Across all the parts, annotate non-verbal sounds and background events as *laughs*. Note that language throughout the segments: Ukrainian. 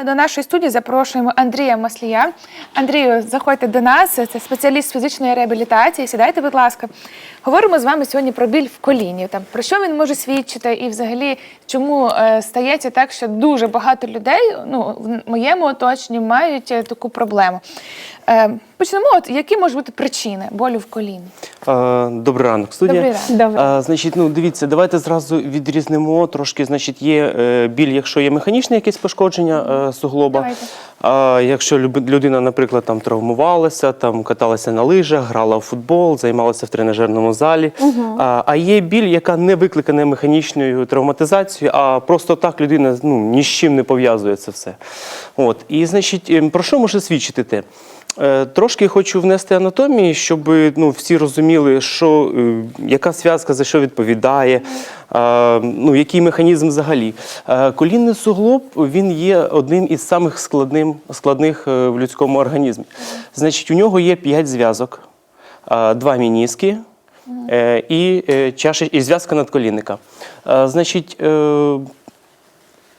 А До нашої студії запрошуємо Андрія Маслія. Андрію, заходьте до нас. Це спеціаліст фізичної реабілітації. Сідайте, будь ласка. Говоримо з вами сьогодні про біль в коліні. Там про що він може свідчити, і взагалі чому е, стається так, що дуже багато людей, ну в моєму оточенні, мають е, таку проблему. Е, почнемо. От які можуть бути причини болю в коліні? Е, Добрий ранок, студія. Добрий ранок. Добре. Е, Значить, ну дивіться, давайте зразу відрізнимо трошки. Значить, є е, біль, якщо є механічне якесь пошкодження е, суглоба. А якщо людина, наприклад, там травмувалася, там каталася на лижах, грала в футбол, займалася в тренажерному залі. А, а є біль, яка не викликана механічною травматизацією, а просто так людина ну, ні з чим не пов'язує це все. От. І значить, ем, про що може свідчити те? Е, Трошки хочу внести анатомії, щоб ну, всі розуміли, що, е, яка зв'язка за що відповідає, е, ну, який механізм взагалі. Колінний суглоб він є одним із самих складним, складних в людському організмі. Значить, у нього є п'ять зв'язок, два мініски і, чаші, і зв'язка надколінника. Значить,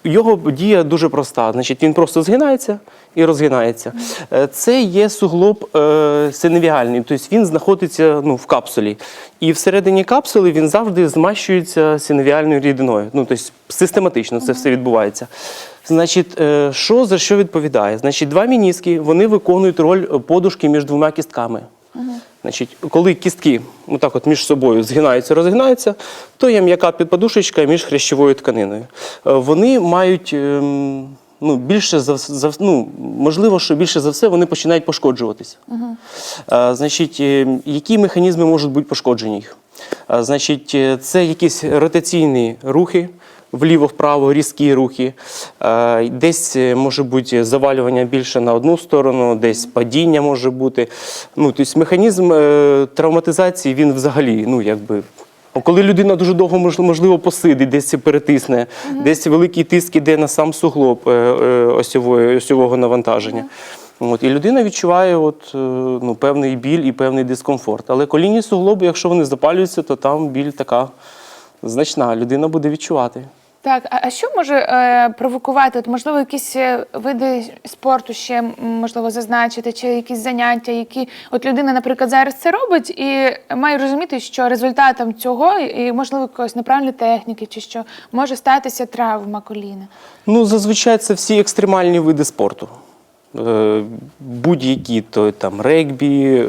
його дія дуже проста. Значить, він просто згинається і розгинається. Е, Це є суглоб е, синевіальний, тобто він знаходиться ну, в капсулі. І всередині капсули він завжди змащується синовіальною рідиною. Ну, тобто систематично це все відбувається. Значить, е, що за що відповідає? Значить, два мініски вони виконують роль подушки між двома кістками. Значить, коли кістки отак от між собою згинаються, розгинаються, то є м'яка підподушечка між хрящовою тканиною. Е, Вони мають ем, ну, більше за, за ну, можливо, що більше за все вони починають пошкоджуватися. Е, Значить, е, які механізми можуть бути пошкоджені їх? Е, Значить, це якісь ротаційні рухи. Вліво-вправо, різкі рухи. Е, Десь е, може бути завалювання більше на одну сторону, десь падіння може бути. Ну, тобто механізм е, травматизації він взагалі, ну якби. Коли людина дуже довго можливо посидить, десь перетисне, десь великий тиск іде на сам суглоб осьової, осьового навантаження. От, і людина відчуває от, ну, певний біль і певний дискомфорт. Але колінні суглоби, якщо вони запалюються, то там біль така значна. Людина буде відчувати. Так, а, що може е, провокувати? От, можливо, якісь е, види спорту ще можливо зазначити, чи якісь заняття, які от людина, наприклад, зараз це робить, і має розуміти, що результатом цього і можливо якоїсь неправильної техніки, чи що може статися травма коліна. Ну, зазвичай це всі екстремальні види спорту. Е, Будь-які, то там регбі, е,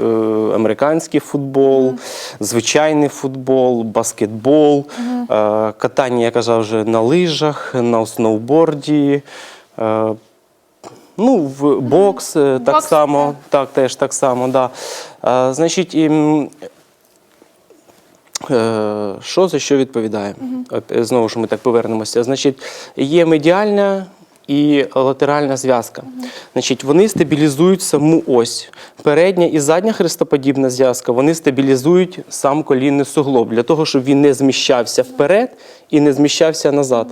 американський футбол, звичайний футбол, баскетбол, е, катання, я казав вже на лижах, на сноуборді. Ну, в бокс е, так Бокс, само, так, теж так само, да. Значить, Що за що відповідає? От, е, знову ж ми так повернемося. Значить, є медіальна і латеральна зв'язка. Значить, вони стабілізують саму ось. Передня і задня хрестоподібна зв'язка вони стабілізують сам колінний суглоб для того, щоб він не зміщався вперед і не зміщався назад.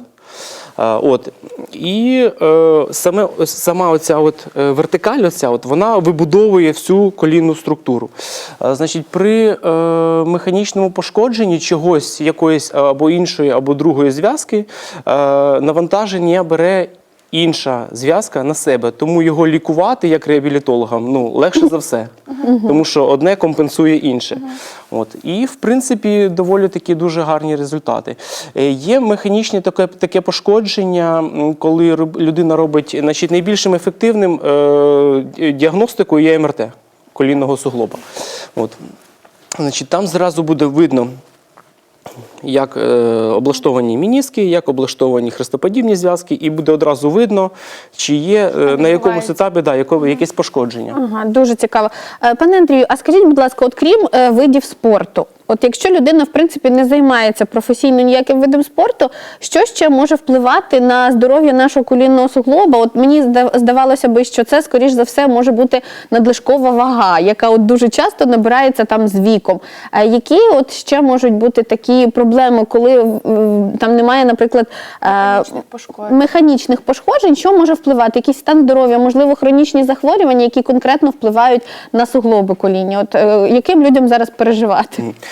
От. І е, саме, сама оця от, е, вертикаль, оця, от, вона вибудовує всю колінну структуру. А, значить, при е, механічному пошкодженні чогось, якоїсь або іншої, або другої зв'язки, е, навантаження бере інша зв'язка на себе. Тому його лікувати як реабілітологам ну, легше за все. Тому що одне компенсує інше. От. І, в принципі, доволі такі дуже гарні результати. Е, Є механічне таке, таке пошкодження, коли людина робить значить, найбільшим ефективним е, діагностикою є МРТ колінного суглоба. От. Значить, там зразу буде видно. Як е, облаштовані мініски, як облаштовані хрестоподібні зв'язки, і буде одразу видно, чи є е, на якомусь відбувається. етапі да, яко- якесь пошкодження. Ага, дуже цікаво. Е, Пане Андрію, а скажіть, будь ласка, от крім е, видів спорту, от якщо людина в принципі не займається професійно ніяким видом спорту, що ще може впливати на здоров'я нашого колінного суглоба? От мені зда- здавалося би, що це скоріш за все може бути надлишкова вага, яка от дуже часто набирається там з віком. Е, Які от ще можуть бути такі проблеми, коли там немає, наприклад, е, Механічних пошкоджень. механічних пошкоджень, що може впливати? Якийсь стан здоров'я, можливо, хронічні захворювання, які конкретно впливають на суглоби коління. От е, яким людям зараз переживати?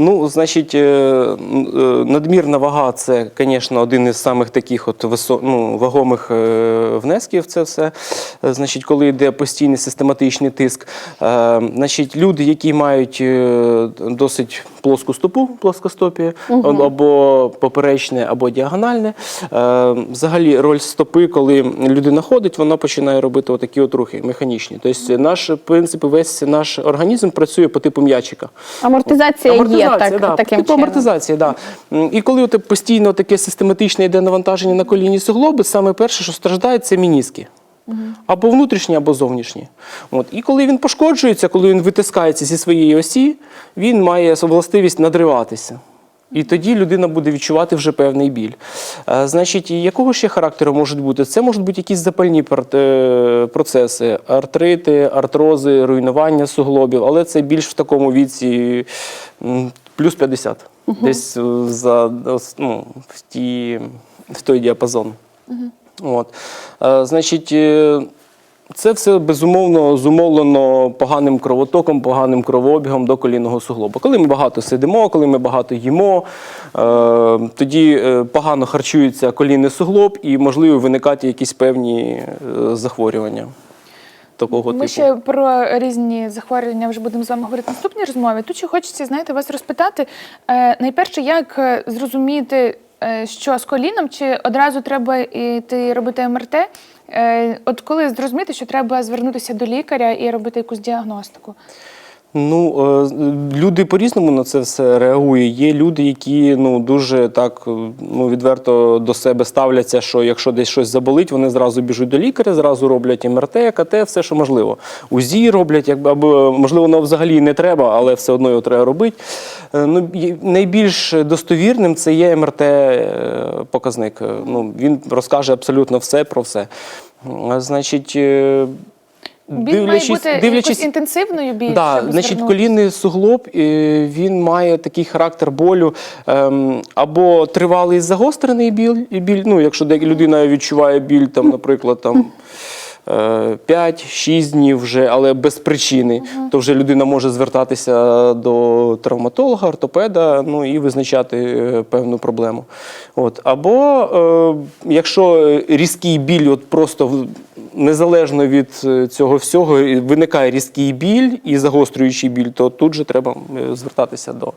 Ну, значить, е, е, надмірна вага це, звісно, один із самих таких от ну, вагомих е, внесків. Це все. Значить, коли йде постійний систематичний тиск. Значить, люди, які мають досить плоску стопу, плоскостопія, або поперечне, або діагональне. Взагалі, роль стопи, коли людина ходить, вона починає робити отакі от рухи механічні. Тобто, наш в принципі, весь наш організм працює по типу м'ячика. Амортизація, є так, да, таким типу амортизації, да. І коли от постійно таке систематичне йде навантаження на колінні суглоби, саме перше, що страждає, це мініски. Або внутрішні, або зовнішні. От. І коли він пошкоджується, коли він витискається зі своєї осі, він має властивість надриватися. І тоді людина буде відчувати вже певний біль. Е, Значить, якого ще характеру можуть бути? Це можуть бути якісь запальні е, процеси, артрити, артрози, руйнування суглобів, але це більш в такому віці плюс 50. Десь е, за, ну, в, ті, в той діапазон. От. Е, Значить, це все безумовно зумовлено поганим кровотоком, поганим кровообігом до колінного суглоба. Коли ми багато сидимо, коли ми багато їмо, е, тоді е, погано харчується колінний суглоб і можливо виникати якісь певні е, захворювання такого Ми типу. ще про різні захворювання вже будемо з вами говорити в наступній розмові. Тут ще хочеться, знаєте, вас розпитати. Е, найперше, як зрозуміти, що з коліном, чи одразу треба йти робити МРТ? Е, от коли зрозуміти, що треба звернутися до лікаря і робити якусь діагностику? Ну, е, люди по-різному на це все реагують. Є люди, які ну дуже так е, ну відверто до себе ставляться, що якщо десь щось заболить, вони зразу біжуть до лікаря, зразу роблять МРТ, КТ, все, що можливо. УЗІ роблять, якби або можливо, воно взагалі не треба, але все одно його треба робити. Е, Ну, найбільш достовірним це є МРТ показник. Е, Ну, він розкаже абсолютно все про все. Значить. Е, Біль має бути якоюсь інтенсивною біль. Да, значить, колінний суглоб е, він має такий характер болю ем, або тривалий загострений біль, і біль. Ну, якщо людина відчуває біль, там, наприклад, там. е, 5-6 днів вже, але без причини, то вже людина може звертатися до травматолога, ортопеда, ну і визначати е, певну проблему. От. Або е, якщо різкий біль, от просто незалежно від е, цього всього, виникає різкий біль і загострюючий біль, то тут же треба е, звертатися до.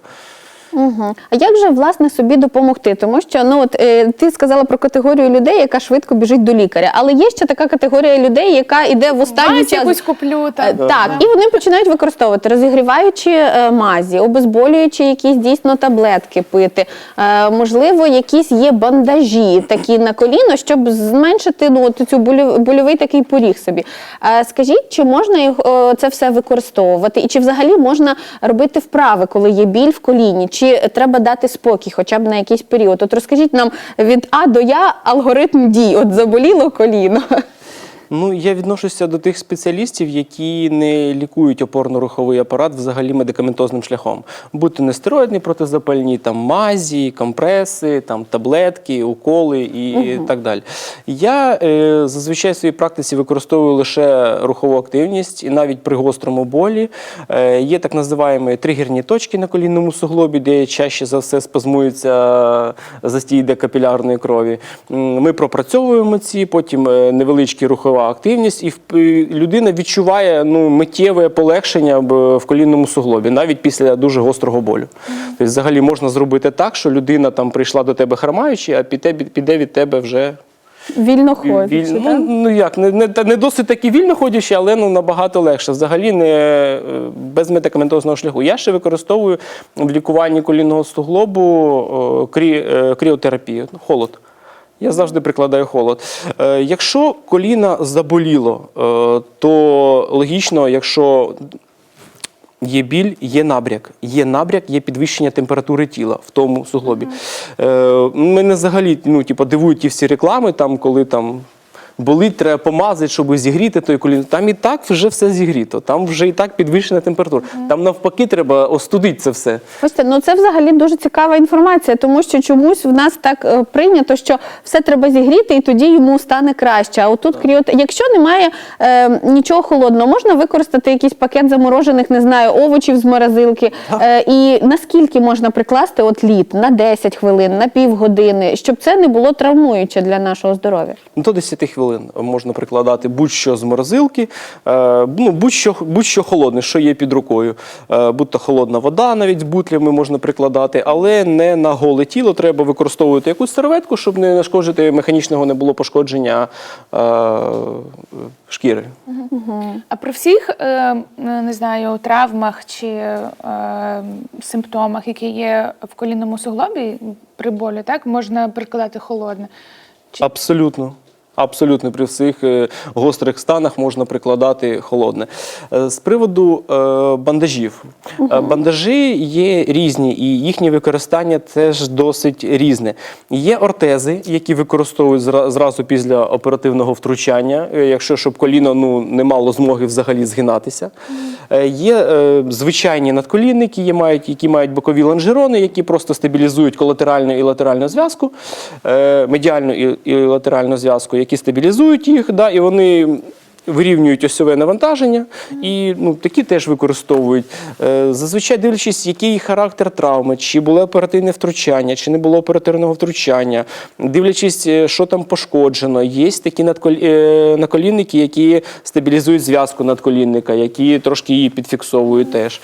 Угу. А як же власне собі допомогти? Тому що ну от е, ти сказала про категорію людей, яка швидко біжить до лікаря, але є ще така категорія людей, яка йде в останній час. якусь куплю. Е. Так, і вони починають використовувати розігріваючи е, мазі, обезболюючи якісь дійсно таблетки пити. Е, можливо, якісь є бандажі такі на коліно, щоб зменшити ну от цю болю- больовий такий поріг собі. Е, скажіть, чи можна їх е, це все використовувати, і чи взагалі можна робити вправи, коли є біль в коліні, чи треба дати спокій, хоча б на якийсь період? От розкажіть нам від А до Я алгоритм дій. От заболіло коліно. Ну, я відношуся до тих спеціалістів, які не лікують опорно-руховий апарат взагалі медикаментозним шляхом. Будь то нестероїдні протизапальні, там мазі, компреси, там таблетки, уколи і так далі. Я е, зазвичай в своїй практиці використовую лише рухову активність, і навіть при гострому болі е, є так називаємо тригерні точки на колінному суглобі, де чаще за все спазмується застій декапілярної крові. Ми пропрацьовуємо ці, потім е, невеличкі рухова активність, і людина відчуває ну, миттєве полегшення в колінному суглобі, навіть після дуже гострого болю. Тобто, взагалі можна зробити так, що людина там прийшла до тебе хромаючи, а піде, піде від тебе вже Вільно ходячи. Віль- так? ну, ну як, не, не, не досить таки вільно ходячи, але ну, набагато легше. Взагалі не е, без медикаментозного шляху. Я ще використовую в лікуванні колінного суглобу крі, е, кріотерапію, холод. Я завжди прикладаю холод. Е, якщо коліна заболіло, е, то логічно, якщо Є біль, є набряк. Є набряк, є підвищення температури тіла в тому суглобі. Е, мене взагалі ну, типу, дивують ті всі реклами, там, коли там болить, треба помазати, щоб зігріти той коліно. Там і так вже все зігріто, там вже і так підвищена температура. Там навпаки треба остудити це все. Бачите, ну це взагалі дуже цікава інформація, тому що чомусь в нас так е, прийнято, що все треба зігріти, і тоді йому стане краще. А отут кріот, якщо немає е, нічого холодного, можна використати якийсь пакет заморожених, не знаю, овочів з морозилки. Е, і наскільки можна прикласти от лід на 10 хвилин, на півгодини, щоб це не було травмуюче для нашого здоров'я. Ну, До 10 хвилин можна прикладати будь-що з морозилки, е, ну, будь-що, будь-що холодне, що є під рукою. Е, будь-то холодна вода, навіть з бутлями можна прикладати, але не на голе тіло. Треба використовувати якусь серветку, щоб не нашкоджити механічного не було пошкодження е, шкіри. А при всіх не знаю травмах чи симптомах, які є в колінному суглобі при болі, так можна прикладати холодне. Абсолютно. Абсолютно при всіх е, гострих станах можна прикладати холодне. Е, З приводу е, бандажів. Е, Бандажі є різні, і їхнє використання теж досить різне. Є ортези, які використовують зразу після оперативного втручання, якщо щоб коліно ну, не мало змоги взагалі згинатися. Є звичайні надколінники, є мають, які мають бокові лонжерони, які просто стабілізують колатеральну і латеральну зв'язку, медіальну і латеральну зв'язку, які стабілізують їх, да, і вони вирівнюють осьове навантаження, і ну, такі теж використовують. Е, Зазвичай дивлячись, який характер травми, чи було оперативне втручання, чи не було оперативного втручання, дивлячись, е, що там пошкоджено. Є такі е, наколінники, які стабілізують зв'язку надколінника, які трошки її підфіксовують теж.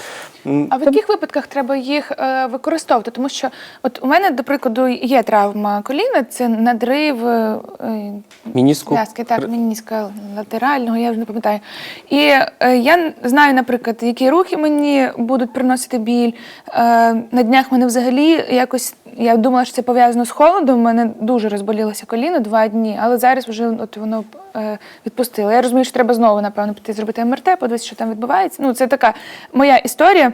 А в яких випадках треба їх е, використовувати? Тому що от у мене, до прикладу, є травма коліна, це надрив е, е, Мініску. зв'язки, так, мініска латерального, я вже не пам'ятаю. І я знаю, наприклад, які рухи мені будуть приносити біль. На днях мене взагалі якось. Я думала, що це пов'язано з холодом. У мене дуже розболілося коліно два дні, але зараз вже от воно е, відпустило. Я розумію, що треба знову, напевно, піти зробити МРТ, подивитися, що там відбувається. Ну, це така моя історія.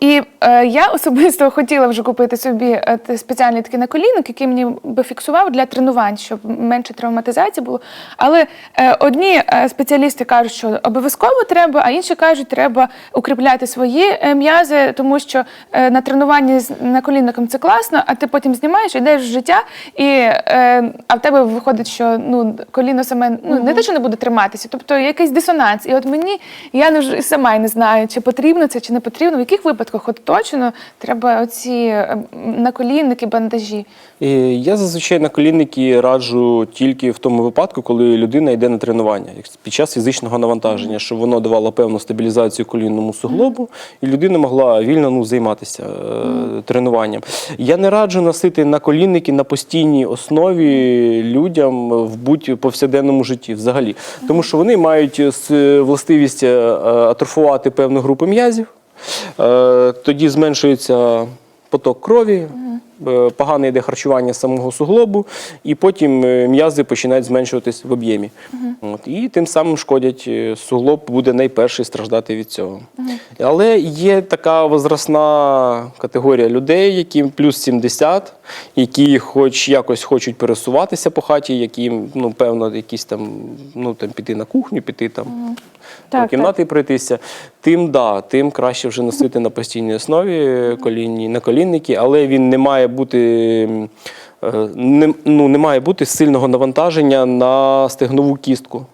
І е, я особисто *laughs* хотіла вже купити собі е, спеціальний такий наколінник, який мені би фіксував для тренувань, щоб менше травматизації було. Але е, одні е, спеціалісти кажуть, що обов'язково треба, а інші кажуть, треба укріпляти свої е, м'язи, тому що е, на тренуванні з наколінником це класно, а ти потім знімаєш, йдеш в життя, і, е, а в тебе виходить, що ну, коліно саме ну, не те, що не буде триматися, тобто якийсь дисонанс. І от мені я не сама не знаю, чи потрібно це, чи не потрібно, в яких випадках от точно треба оці е, наколінники, бандажі. І я зазвичай на колінники раджу тільки в тому випадку, коли людина йде на тренування під час фізичного навантаження, щоб воно давало певну стабілізацію колінному суглобу, і людина могла вільно ну, займатися е, тренуванням. Я не раджу носити наколінники на постійній основі людям в будь-повсякденному житті взагалі, тому що вони мають е, властивість атрофувати певну групу м'язів. Е, Тоді зменшується поток крові, погане йде харчування самого суглобу, і потім е, м'язи починають зменшуватись в об'ємі. От, і тим самим шкодять е, суглоб буде найперший страждати від цього. Але є така возрастна категорія людей, яким плюс 70, які хоч якось хочуть пересуватися по хаті, яким, ну, певно, якісь там, ну, там піти на кухню, піти там Так, по кімнаті пройтися, тим да, тим краще вже носити на постійній основі колінні наколінники, але він не має бути. е, Не, ну, не має бути сильного навантаження на стегнову кістку,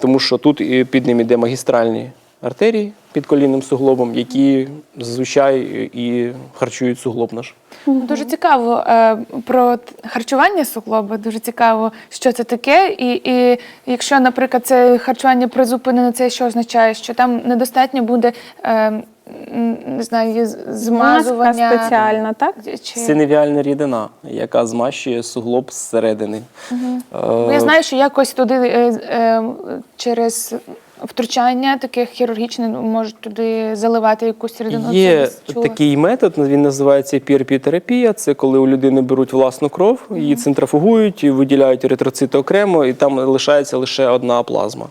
тому що тут під ним іде магістральні артерії під колінним суглобом, які зазвичай і харчують суглоб наш. Дуже цікаво е, про харчування суглоба, дуже цікаво, що це таке. І, і якщо, наприклад, це харчування призупинене, це що означає, що там недостатньо буде е, м, не знаю, з- змазування Маска спеціальна, так? Чи... Синевіальна рідина, яка змащує суглоб зсередини. Ну, Я знаю, що якось туди е, е, через втручання таке хірургічне ну, можуть туди заливати якусь рідину. Є такий метод, він називається PRP-терапія. Це коли у людини беруть власну кров, її центрофугують, і виділяють еритроцити окремо, і там лишається лише одна плазма.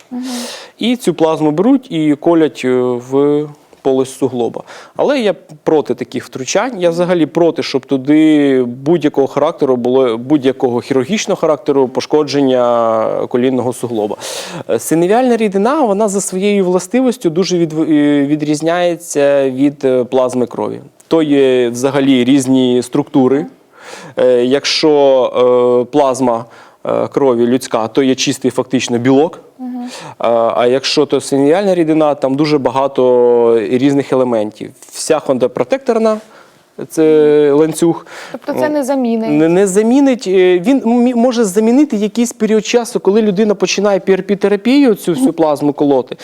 І цю плазму беруть і колять е, в полость суглоба. Але я проти таких втручань. Я взагалі проти, щоб туди будь-якого характеру було будь-якого хірургічного характеру пошкодження колінного суглоба. Е, Синевіальна рідина вона за своєю властивістю дуже е, відрізняється від е, плазми крові. То є взагалі різні структури. Якщо плазма крові людська, то є чистий фактично білок. А, якщо то синеальна рідина, там дуже багато різних елементів. Вся хондопротекторна, це ланцюг. Тобто це не заміни. Не, не замінить, е, він може замінити якийсь період часу, коли людина починає PRP-терапію, цю всю плазму колоти, е,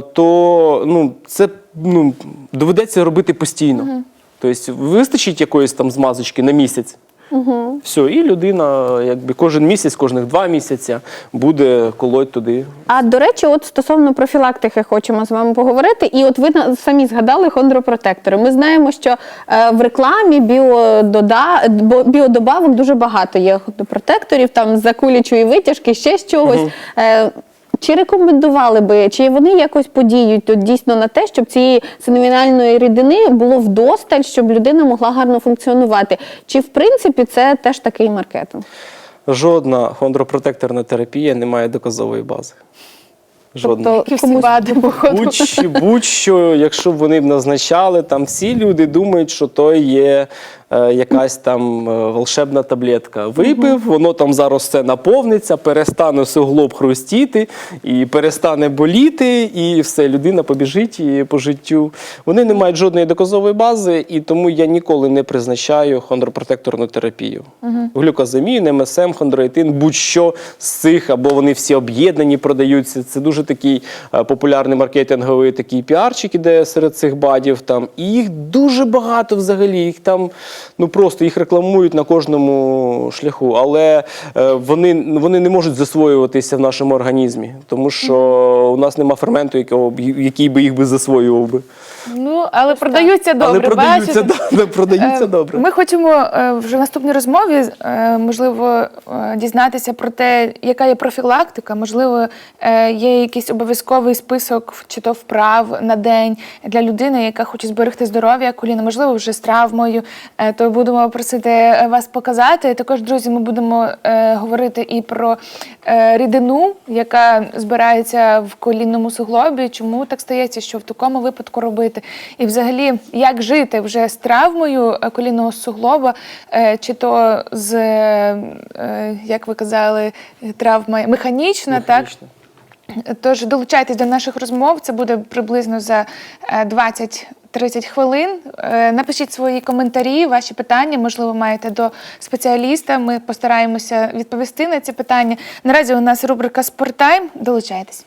то ну, це ну, доведеться робити постійно. Тобто вистачить якоїсь там змазочки на місяць. Все, і людина якби кожен місяць, кожних два місяці буде колоть туди. А до речі, от стосовно профілактики хочемо з вами поговорити. І от ви самі згадали хондропротектори. Ми знаємо, що е, в рекламі біодода, біодобавок дуже багато є хондропротекторів, там з закулячої витяжки, ще з чогось. Е, чи рекомендували би, чи вони якось подіють тут дійсно на те, щоб цієї синовінальної рідини було вдосталь, щоб людина могла гарно функціонувати? Чи в принципі це теж такий маркетинг? Жодна хондропротекторна терапія не має доказової бази. Жодна. Які всі вади, походу. Будь-що, будь-що, якщо б вони б назначали, там всі люди думають, що то є е, якась там е, волшебна таблетка. Випив, воно там зараз все наповниться, перестане суглоб хрустіти, і перестане боліти, і все, людина побіжить і по життю. Вони не мають жодної доказової бази, і тому я ніколи не призначаю хондропротекторну терапію. Глюкозамін, МСМ, хондроїтин, будь-що з цих, або вони всі об'єднані, продаються. Це дуже такий е, популярний маркетинговий такий піарчик іде серед цих бадів. Там. І їх дуже багато взагалі. Їх там ну просто їх рекламують на кожному шляху. Але е, вони, вони не можуть засвоюватися в нашому організмі, тому що у нас нема ферменту, якого, який би їх би засвоював би. Ну, але продаються добре. Але продаються, бачите? да, *laughs* продаються Е, добре. Ми хочемо е, вже в наступній розмові е, можливо дізнатися про те, яка є профілактика. Можливо, є якийсь обов'язковий список чи то вправ на день для людини, яка хоче зберегти здоров'я коліна, можливо, вже з травмою. То будемо просити вас показати. Також, друзі, ми будемо говорити і про рідину, яка збирається в колінному суглобі. Чому так стається, що в такому випадку робити? І взагалі, як жити вже з травмою е, колінного суглоба, е, чи то з, е, як ви казали, травма механічна, так? Тож долучайтесь до наших розмов. Це буде приблизно за е, 20-30 хвилин. Напишіть свої коментарі, ваші питання, можливо, маєте до спеціаліста. Ми постараємося відповісти на ці питання. Наразі у нас рубрика Спорттайм. Долучайтесь.